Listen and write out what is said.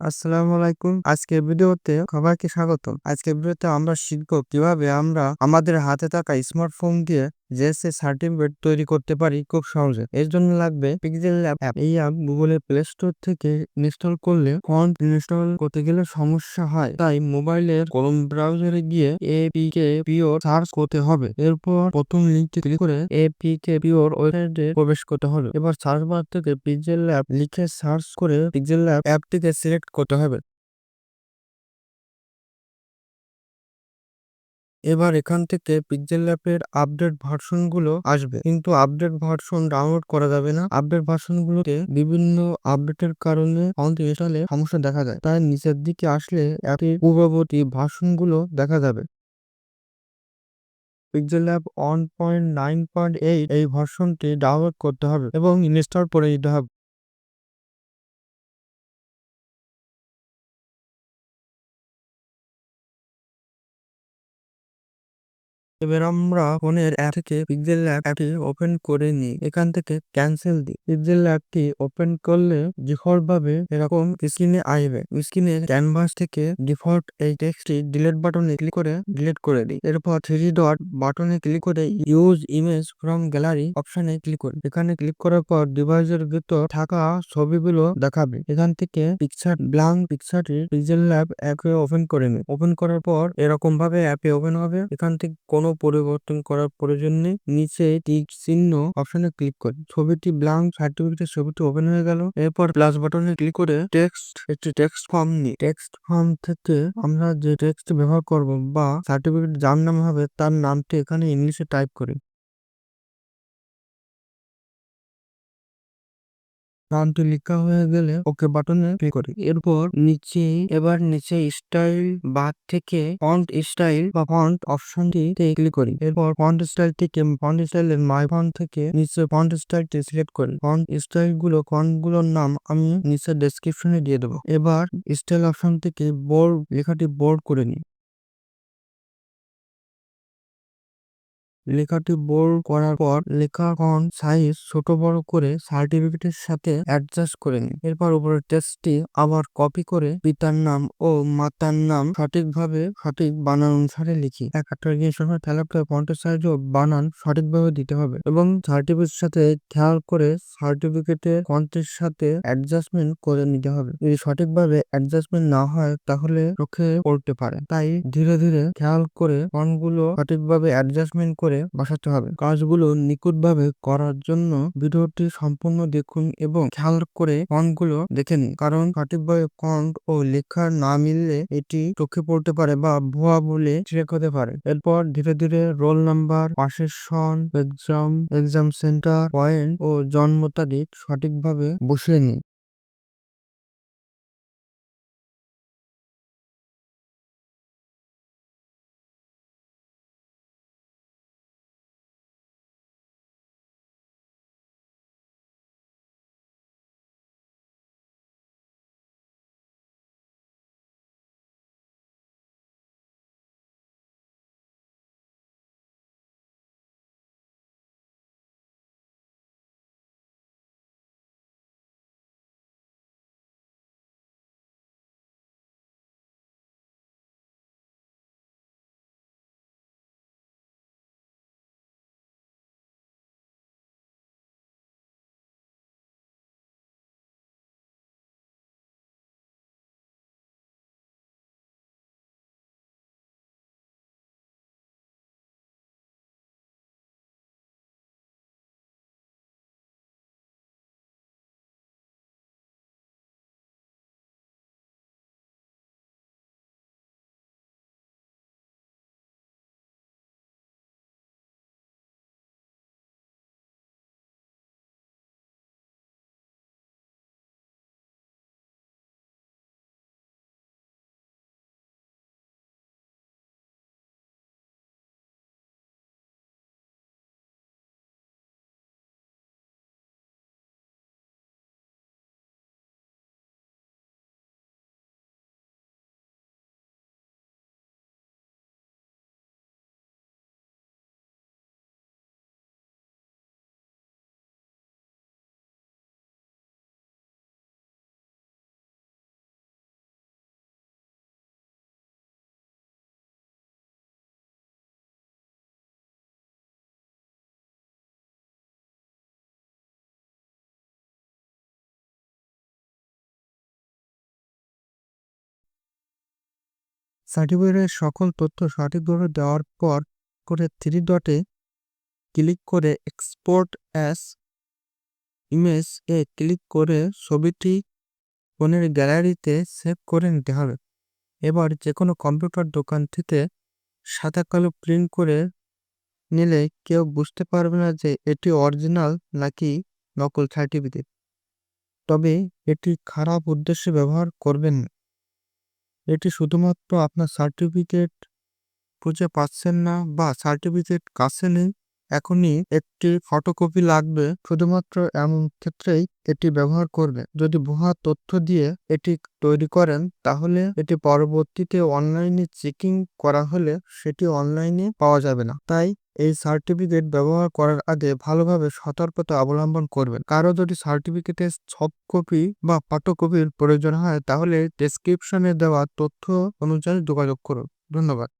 আসসালামু আলাইকুম। আজকের ভিডিওতে সবাইকে স্বাগতম। আজকের ভিডিওতে আমরা শিখব কীভাবে আমরা আমাদের হাতে থাকা স্মার্টফোন দিয়ে জেএসএ সার্টিফিকেট তৈরি করতে পারি খুব সহজে। এর জন্য লাগবে পিক্সেল অ্যাপ এই অ্যাপ গুগলের প্লে স্টোর থেকে ইনস্টল করলে ফন্ট ইনস্টল করতে গেলে সমস্যা হয়। তাই মোবাইলের ক্রোম ব্রাউজারে গিয়ে এপিকে পিওর সার্চ করতে হবে। এরপর প্রথম লিঙ্কটি ক্লিক করে এপিকে পিওর ওয়েবসাইটে প্রবেশ করতে হবে। এবার সার্চ বার থেকে পিক্সেল অ্যাপ লিখে সার্চ করে পিক্সেল অ্যাপ অ্যাপটিকে সিলেক্ট করতে হবে। এবার এখান থেকে পিক্সেল ল্যাপের আপডেট ভার্সনগুলো আসবে। কিন্তু আপডেট ভার্সন ডাউনলোড করা যাবে না। আপডেট ভার্সন গুলোতে বিভিন্ন আপডেটের কারণে ইনস্টলে সমস্যা দেখা যায়। তাই নিচের দিকে আসলে অ্যাপের পূর্ববর্তী ভার্সনগুলো দেখা যাবে। Pixel lab one point nine point eight এই ভার্সনটি ডাউনলোড করতে হবে এবং ইনস্টল করে দিতে হবে। এবার আমরা ফোনের অ্যাপ থেকে পিক্সেল অ্যাপটি ওপেন করে নিই। এখান থেকে ক্যান্সেল দিই। পিক্সেল অ্যাপটি ওপেন করলে ডিফল্ট ভাবে এরকম স্ক্রিনে আসবে। স্ক্রিনের ক্যানভাস থেকে ডিফল্ট এই টেক্সটটি ডিলেট বাটনে ক্লিক করে ডিলিট করে দিই। এরপর থ্রি ডট বাটনে ক্লিক করে ইউজ ইমেজ ফ্রম গ্যালারি অপশনে ক্লিক করি। এখানে ক্লিক করার পর ডিভাইসের ভিতর থাকা ছবিগুলো দেখাবে। এখান থেকে পিকচার ব্লাঙ্ক পিকচারটি পিক্সেল ল্যাব অ্যাপে ওপেন করে নিই। ওপেন করার পর এরকম ভাবে অ্যাপে ওপেন হবে। এখান থেকে কোনো পরিবর্তন করার প্রয়োজন নেই নিচে টিক চিহ্ন অপশনে ক্লিক করে ছবিটি ব্ল্যাঙ্ক সার্টিফিকেটের ছবিটি ওপেন হয়ে গেল। এরপর প্লাস বাটনে ক্লিক করে টেক্সট একটি টেক্সট ফর্ম নিই টেক্সট ফর্ম থেকে আমরা যে টেক্সট ব্যবহার করব বা সার্টিফিকেট যার নাম হবে তার নামটি এখানে ইংলিশে টাইপ করি। নামটি লেখা হয়ে গেলে ওকে বাটনে ক্লিক করি। এরপর নিচে, এবার নিচে স্টাইল বার থেকে ফন্ট স্টাইল বা ফন্ট অপশনটি ক্লিক করি। এরপর ফন্ট স্টাইল থেকে ফন্ট স্টাইলের মাই ফন্ট থেকে নিচে ফন্ট স্টাইলটি সিলেক্ট করি। ফন্ট স্টাইলগুলো ফন্টগুলোর নাম আমি নিচে ডেসক্রিপশনে দিয়ে দেবো। এবার স্টাইল অপশন থেকে বোল্ড লেখাটি বোল্ড করে নিই। লেখাটি বোল্ড করার পর লেখা ফন্ট সাইজ ছোট বড় করে সার্টিফিকেটের সাথে অ্যাডজাস্ট করে নিন। এরপর উপরের টেক্সটটি আবার কপি করে পিতার নাম ও মাতার নাম সঠিকভাবে সঠিক বানান অনুসারে লিখি। এক সময় খেলাপটা ফন্টের সাইজ ও বানান সঠিকভাবে দিতে হবে এবং সার্টিফিকেটের সাথে খেয়াল করে সার্টিফিকেটে ফন্টের সাথে অ্যাডজাস্টমেন্ট করে নিতে হবে। যদি সঠিকভাবে অ্যাডজাস্টমেন্ট না হয়, তাহলে চোখে পড়তে পারে। তাই ধীরে ধীরে খেয়াল করে ফন্টগুলো সঠিকভাবে অ্যাডজাস্টমেন্ট করে বসাতে হবে। কাজগুলো নিখুঁতভাবে করার জন্য ভিডিওটি সম্পূর্ণ দেখুন এবং খেয়াল করে ফন্টগুলো দেখে নিন। কারণ সঠিকভাবে ফন্ট ও লেখা না মিললে এটি চোখে পড়তে পারে বা ভুয়া বলে চেক হতে পারে। এরপর ধীরে ধীরে রোল নাম্বার পাশের সন এক্সাম এক্সাম সেন্টার, পয়েন্ট ও জন্ম তারিখ সঠিকভাবে বসিয়ে নিন। সার্টিফিকেটের সকল তথ্য সঠিকভাবে দেওয়ার পর করে থ্রি ডটে ক্লিক করে এক্সপোর্ট অ্যাস ইমেজ এ ক্লিক করে ছবিটি ফোনের গ্যালারিতে সেভ করে নিতে হবে। এবার যে কোনো কম্পিউটার দোকান থেকে সাদা কালো প্রিন্ট করে নিলে কেউ বুঝতে পারবে না যে এটি অরিজিনাল নাকি নকল সার্টিফিকেট তবে এটি খারাপ উদ্দেশ্যে ব্যবহার করবেন না। এটি শুধুমাত্র আপনার সার্টিফিকেট খুঁজে পাচ্ছেন না বা সার্টিফিকেট কাছে নেই, এখনই একটি ফটোকপি লাগবে। শুধুমাত্র এমন ক্ষেত্রেই এটি ব্যবহার করবে। যদি ভুয়া তথ্য দিয়ে এটি তৈরি করেন, তাহলে এটি পরবর্তীতে অনলাইনে চেকিং করা হলে সেটি অনলাইনে পাওয়া যাবে না। তাই এই সার্টিফিকেট ব্যবহার করার আগে ভালোভাবে সতর্কতা অবলম্বন করবেন। কারও যদি সার্টিফিকেটের সফট কপি বা পাঠ্যকপির প্রয়োজন হয়, তাহলে ডেসক্রিপশনে দেওয়া তথ্য অনুযায়ী যোগাযোগ করুন। ধন্যবাদ।